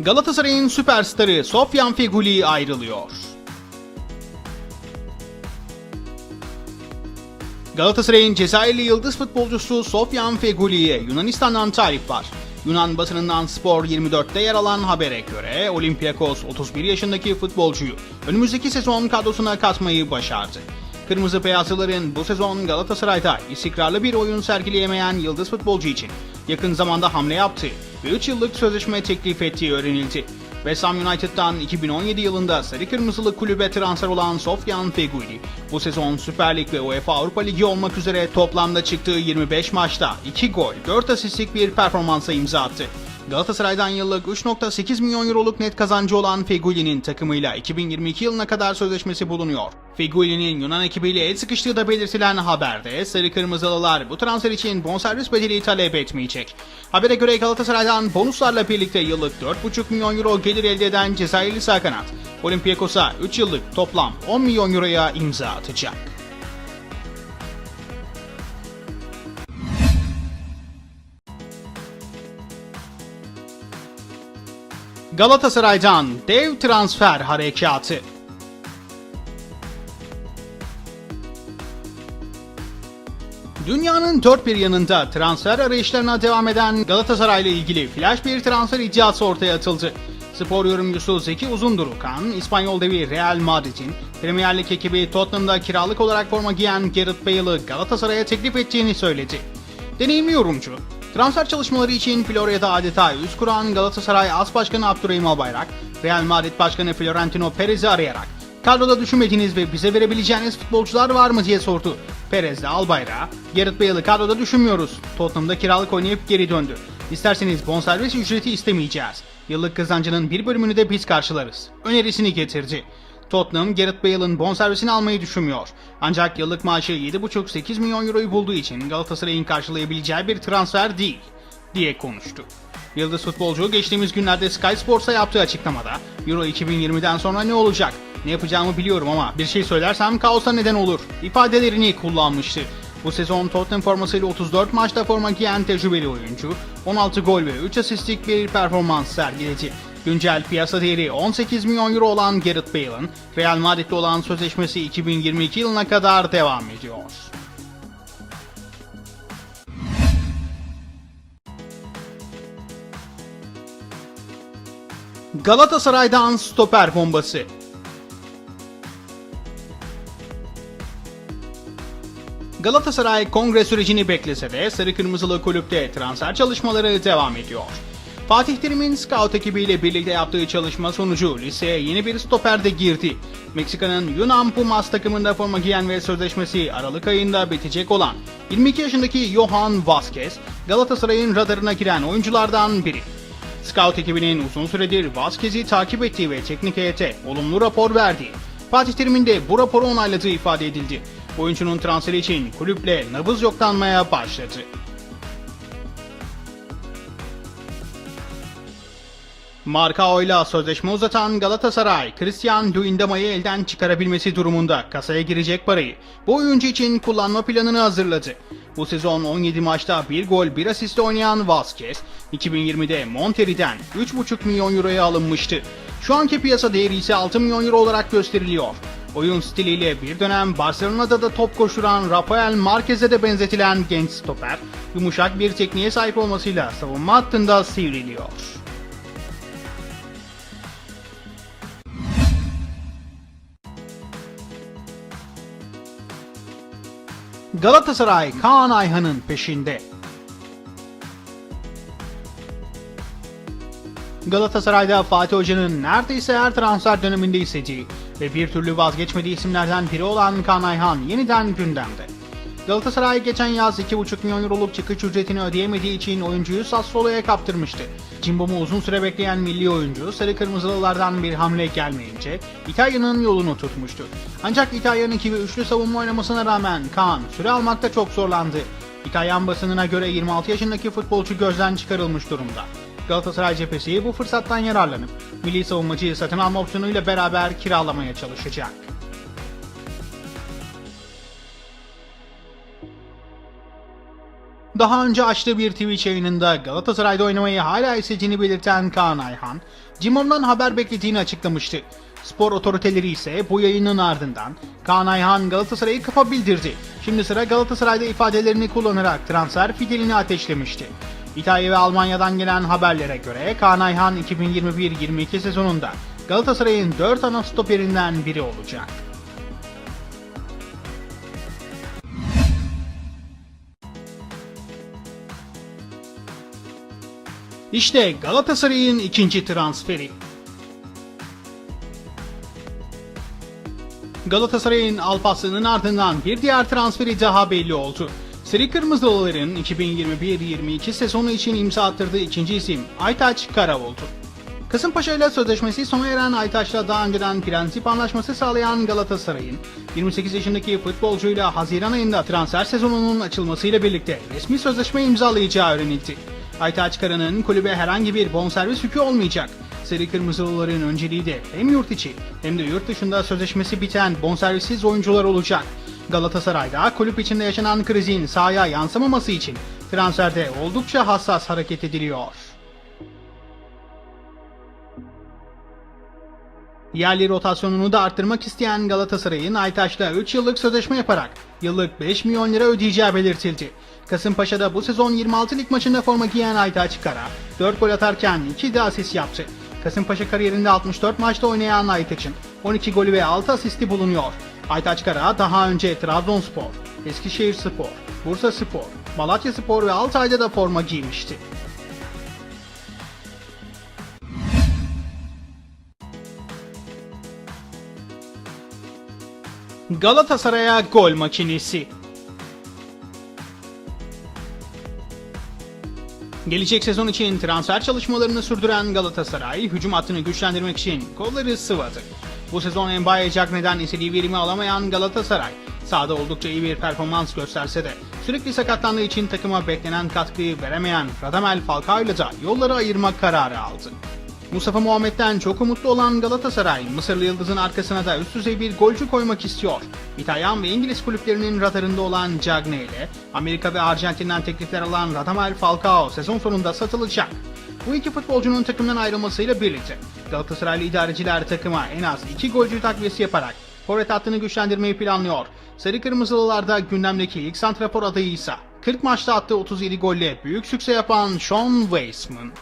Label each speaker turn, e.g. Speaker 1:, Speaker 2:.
Speaker 1: Galatasaray'ın süperstarı Sofyan Feguli ayrılıyor. Galatasaray'ın Cezayirli yıldız futbolcusu Sofyan Feguli'ye Yunanistan'dan talip var. Yunan basınından Spor 24'te yer alan habere göre Olympiakos 31 yaşındaki futbolcuyu önümüzdeki sezon kadrosuna katmayı başardı. Kırmızı Beyazlıların bu sezon Galatasaray'da istikrarlı bir oyun sergileyemeyen yıldız futbolcu için yakın zamanda hamle yaptı ve 3 yıllık sözleşme teklif ettiği öğrenildi. West Ham United'dan 2017 yılında Sarı Kırmızılı kulübe transfer olan Sofyan Feguli, bu sezon Süper Lig ve UEFA Avrupa Ligi olmak üzere toplamda çıktığı 25 maçta 2 gol, 4 asistlik bir performansa imza attı. Galatasaray'dan yıllık 3.8 milyon euroluk net kazancı olan Feguli'nin takımıyla 2022 yılına kadar sözleşmesi bulunuyor. Feguli'nin Yunan ekibiyle el sıkıştığı da belirtilen haberde Sarı Kırmızılılar bu transfer için bonservis bedeli talep etmeyecek. Habere göre Galatasaray'dan bonuslarla birlikte yıllık 4.5 milyon euro gelir elde eden Cezayirli sağ kanat, Olympiakos'a 3 yıllık toplam 10 milyon euroya imza atacak. Galatasaray'dan dev transfer harekatı. Dünyanın dört bir yanında transfer arayışlarına devam eden Galatasaray ile ilgili flash bir transfer iddiası ortaya atıldı. Spor yorumcusu Zeki Uzundurukan, İspanyol devi Real Madrid'in Premier Lig ekibi Tottenham'da kiralık olarak forma giyen Gareth Bale'ı Galatasaray'a teklif ettiğini söyledi. Deneyimli yorumcu, transfer çalışmaları için Florya'da adeta yüz kuran Galatasaray As Başkanı Abdurrahim Albayrak, Real Madrid Başkanı Florentino Perez'i arayarak kadroda düşünmediğiniz ve bize verebileceğiniz futbolcular var mı diye sordu. Perez de Albayrak'a, Gareth Bale'ı kadroda düşünmüyoruz. Tottenham'da kiralık oynayıp geri döndü. İsterseniz bonservis ücreti istemeyeceğiz. Yıllık kazancının bir bölümünü de biz karşılarız. Önerisini getirdi. Tottenham Gareth Bale'ın bonservisini almayı düşünmüyor. Ancak yıllık maaşı 7,5-8 milyon euroyu bulduğu için Galatasaray'ın karşılayabileceği bir transfer değil, diye konuştu. Yıldız futbolcu geçtiğimiz günlerde Sky Sports'a yaptığı açıklamada Euro 2020'den sonra ne olacak? Ne yapacağımı biliyorum ama bir şey söylersem kaosa neden olur ifadelerini kullanmıştı. Bu sezon Tottenham formasıyla 34 maçta forma giyen tecrübeli oyuncu 16 gol ve 3 asistlik bir performans sergiledi. Güncel piyasa değeri 18 milyon euro olan Gareth Bale'ın Real Madrid'le olan sözleşmesi 2022 yılına kadar devam ediyor. Galatasaray'dan stoper bombası. Galatasaray kongre sürecini beklese de Sarı Kırmızılı kulüpte transfer çalışmaları devam ediyor. Fatih Terim'in scout ekibiyle birlikte yaptığı çalışma sonucu liseye yeni bir stoper de girdi. Meksika'nın Yunan Pumas takımında forma giyen ve sözleşmesi Aralık ayında bitecek olan 22 yaşındaki Johan Vazquez, Galatasaray'ın radarına giren oyunculardan biri. Scout ekibinin uzun süredir Vazquez'i takip ettiği ve teknik heyete olumlu rapor verdiği, Fatih Terim'in de bu raporu onayladığı ifade edildi. Oyuncunun transferi için kulüple nabız yoklanmaya başladı. Markao'yla sözleşme uzatan Galatasaray, Christian Luyendama'yı elden çıkarabilmesi durumunda kasaya girecek parayı bu oyuncu için kullanma planını hazırladı. Bu sezon 17 maçta 1 gol 1 asist oynayan Vazquez, 2020'de Monterrey'den 3,5 milyon euroya alınmıştı. Şu anki piyasa değeri ise 6 milyon euro olarak gösteriliyor. Oyun stiliyle bir dönem Barcelona'da da top koşuran Rafael Marquez'e de benzetilen genç stoper, yumuşak bir tekniğe sahip olmasıyla savunma hattında sivriliyor. Galatasaray Kaan Ayhan'ın peşinde. Galatasaray'da Fatih Hoca'nın neredeyse her transfer döneminde istediği ve bir türlü vazgeçmediği isimlerden biri olan Kaan Ayhan yeniden gündemde. Galatasaray geçen yaz 2,5 milyon euroluk çıkış ücretini ödeyemediği için oyuncuyu Sassuolo'ya kaptırmıştı. Cimbom'u uzun süre bekleyen milli oyuncu Sarı Kırmızılılardan bir hamle gelmeyince İtalya'nın yolunu tutmuştu. Ancak İtalyan ekibi üçlü savunma oynamasına rağmen Kaan süre almakta çok zorlandı. İtalyan basınına göre 26 yaşındaki futbolcu gözden çıkarılmış durumda. Galatasaray cephesi bu fırsattan yararlanıp milli savunmacıyı satın alma opsiyonuyla beraber kiralamaya çalışacak. Daha önce açtığı bir Twitch yayınında Galatasaray'da oynamayı hala istediğini belirten Kaan Ayhan, Cimbom'dan haber beklediğini açıklamıştı. Spor otoriteleri ise bu yayının ardından Kaan Ayhan Galatasaray'ı kafa bildirdi. Şimdi sıra Galatasaray'da ifadelerini kullanarak transfer fidelini ateşlemişti. İtalya ve Almanya'dan gelen haberlere göre Kaan Ayhan 2021-22 sezonunda Galatasaray'ın 4 ana stoperinden biri olacak. İşte Galatasaray'ın ikinci transferi. Galatasaray'ın Alpaslı'nın ardından bir diğer transferi daha belli oldu. Seri Kırmızılıların 2021-22 sezonu için imza attırdığı ikinci isim Aytaç Kara oldu. Kasımpaşa ile sözleşmesi sona eren Aytaç'la daha önceden prensip anlaşması sağlayan Galatasaray'ın 28 yaşındaki futbolcuyla Haziran ayında transfer sezonunun açılmasıyla birlikte resmi sözleşme imzalayacağı öğrenildi. Aytaç Kara'nın kulübe herhangi bir bonservis yükü olmayacak. Seri Kırmızılıların önceliği de hem yurt içi hem de yurt dışında sözleşmesi biten bonservissiz oyuncular olacak. Galatasaray'da kulüp içinde yaşanan krizin sahaya yansımaması için transferde oldukça hassas hareket ediliyor. Yerli rotasyonunu da arttırmak isteyen Galatasaray'ın Aytaç'la 3 yıllık sözleşme yaparak yıllık 5 milyon lira ödeyeceği belirtildi. Kasımpaşa'da bu sezon 26 lig maçında forma giyen Aytaç Kara 4 gol atarken 2 de asist yaptı. Kasımpaşa kariyerinde 64 maçta oynayan Aytaç'ın 12 golü ve 6 asisti bulunuyor. Aytaç Kara daha önce Trabzonspor, Eskişehirspor, Bursaspor, Malatyaspor ve Altay'da da forma giymişti. Galatasaray'a gol makinesi. Gelecek sezon için transfer çalışmalarını sürdüren Galatasaray, hücum hattını güçlendirmek için kolları sıvadı. Bu sezon Mbaye neden istediği verimi alamayan Galatasaray, sahada oldukça iyi bir performans gösterse de sürekli sakatlandığı için takıma beklenen katkıyı veremeyen Radamel Falcao'yla da yolları ayırma kararı aldı. Mustafa Muhammed'den çok umutlu olan Galatasaray, Mısırlı Yıldız'ın arkasına da üst düzey bir golcü koymak istiyor. İtalyan ve İngiliz kulüplerinin radarında olan Cagne ile Amerika ve Arjantin'den teklifler alan Radamel Falcao sezon sonunda satılacak. Bu iki futbolcunun takımdan ayrılmasıyla birlikte Galatasaraylı idareciler takıma en az iki golcü takviyesi yaparak forvet hattını güçlendirmeyi planlıyor. Sarı Kırmızılılarda gündemdeki ilk santrafor adayı ise 40 maçta attığı 37 golle büyük sükse yapan Sean Weissman.